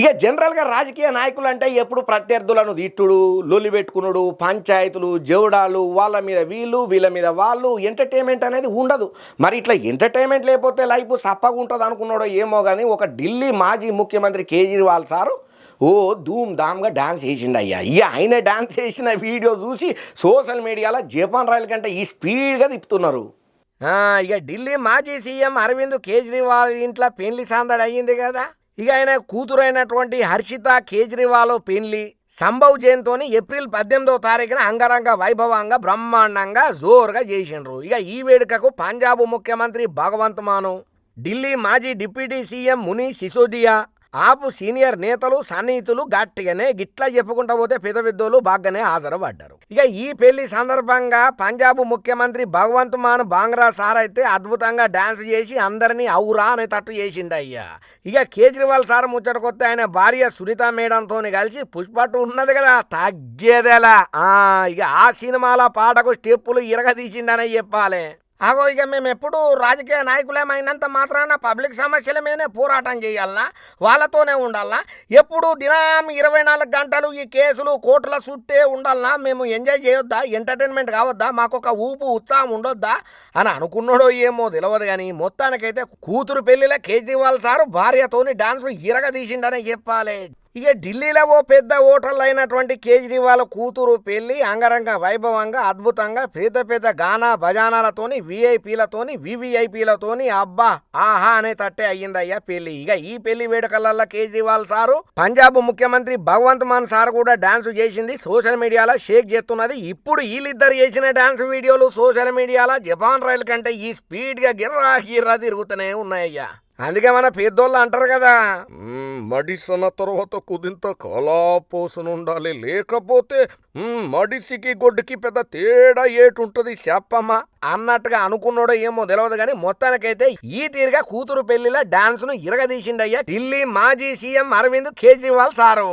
ఇక జనరల్గా రాజకీయ నాయకులు అంటే ఎప్పుడు ప్రత్యర్థులను తిట్టుడు లొల్లి పెట్టుకునుడు పంచాయతీలు జవుడాలు వాళ్ళ మీద వీళ్ళు వీళ్ళ మీద వాళ్ళు ఎంటర్టైన్మెంట్ అనేది ఉండదు. మరి ఇట్లా ఎంటర్టైన్మెంట్ లేకపోతే లైఫ్ సప్పగా ఉంటుంది అనుకున్నాడో ఏమో కానీ ఒక ఢిల్లీ మాజీ ముఖ్యమంత్రి కేజ్రీవాల్ సారు ఓ ధూమ్ ధామ్గా డాన్స్ వేసిండు అయ్యా ఇక ఆయన డాన్స్ చేసిన వీడియో చూసి సోషల్ మీడియాలో జపాన్ రైలు కంటే ఈ స్పీడ్గా తిప్పుతున్నారు. ఇక ఢిల్లీ మాజీ సీఎం అరవింద్ కేజ్రీవాల్ ఇంట్లో పెళ్ళి సందడి అయ్యింది కదా. ఇక ఆయన కూతురైనటువంటి హర్షిత కేజ్రీవాల్ పెళ్ళి సంభవ్ జయంతోని ఏప్రిల్ పద్దెనిమిదవ తారీఖున అంగరంగ వైభవంగా బ్రహ్మాండంగా జోరుగా చేసిండ్రు. ఇక ఈ వేడుకకు పంజాబ్ ముఖ్యమంత్రి భగవంత్ మాను ఢిల్లీ మాజీ డిప్యూటీ సీఎం ముని సిసోదియా ఆపు సీనియర్ నేతలు సన్నిహితులు గట్టిగానే గిట్లా చెప్పుకుంటా పోతే పెదవిద్దోలు బాగానే హాజరుపడ్డారు. ఇక ఈ పెళ్ళి సందర్భంగా పంజాబ్ ముఖ్యమంత్రి భగవంత్ మాన్ బాంగ్రా సార్ అయితే అద్భుతంగా డాన్స్ చేసి అందరినీ అవురా అనే తట్టు చేసిండు అయ్యా. ఇక కేజ్రీవాల్ సార్ ముచ్చటకొస్తే ఆయన భార్య సునీత మేడంతో కలిసి పుష్పట్టు ఉన్నది కదా తగ్గేదేలా. ఇక ఆ సినిమాల పాటకు స్టెప్పులు ఇరగదీసిండనే చెప్పాలి. అగో ఇక మేము ఎప్పుడు రాజకీయ నాయకులేమైనంత మాత్రాన పబ్లిక్ సమస్యల మీదనే పోరాటం చేయాలనా? వాళ్ళతోనే ఉండాలనా? ఎప్పుడు దినం ఇరవై నాలుగు గంటలు ఈ కేసులు కోర్టుల చుట్టే ఉండాలనా? మేము ఎంజాయ్ చేయొద్దా? ఎంటర్టైన్మెంట్ కావద్దా? మాకు ఒక ఊపు ఉత్సాహం ఉండొద్దా? అని అనుకున్నాడో ఏమో తెలియదు కానీ మొత్తానికైతే కూతురు పెళ్ళిలో కేజ్రీవాల్ సారు భార్యతోని డాన్స్ ఇరగదీసిండనే చెప్పాలి. ఇక ఢిల్లీలో ఓ పెద్ద హోటల్ అయినటువంటి కేజ్రీవాల్ కూతురు పెళ్ళి అంగరంగ వైభవంగా అద్భుతంగా పెద్ద పెద్ద గానా భజానాలతోని విఐపీలతోని వివిఐపీలతోని అబ్బా ఆహా అనే తట్టే అయ్యిందయ్యా పెళ్ళి. ఇక ఈ పెళ్ళి వేడుకలల్లో కేజ్రీవాల్ సారు పంజాబ్ ముఖ్యమంత్రి భగవంత్ మాన్ సార్ కూడా డాన్స్ చేసింది సోషల్ మీడియాలో షేక్ చేస్తున్నది. ఇప్పుడు వీళ్ళిద్దరు చేసిన డాన్స్ వీడియోలు సోషల్ మీడియాలో జపాన్ రైలు కంటే ఈ స్పీడ్గా గిర్రా గిర్రా తిరుగుతూనే ఉన్నాయ్యా అందుకే మన పెద్దోళ్ళు అంటారు కదా "మ్మ్, తర్వాత కుదింత కళాపోసన ఉండాలి. లేకపోతే మడిసికి గొడ్డుకి పెద్ద తేడా ఏటుంటది చెప్పమ్మా అన్నట్టుగా అనుకున్నాడో ఏమో తెలియదు కానీ మొత్తానికైతే ఈ తీరుగా కూతురు పెళ్ళిలో డాన్స్ను ఇరగదీసిండయ్యా ఢిల్లీ మాజీ సీఎం అరవింద్ కేజ్రీవాల్ సారు.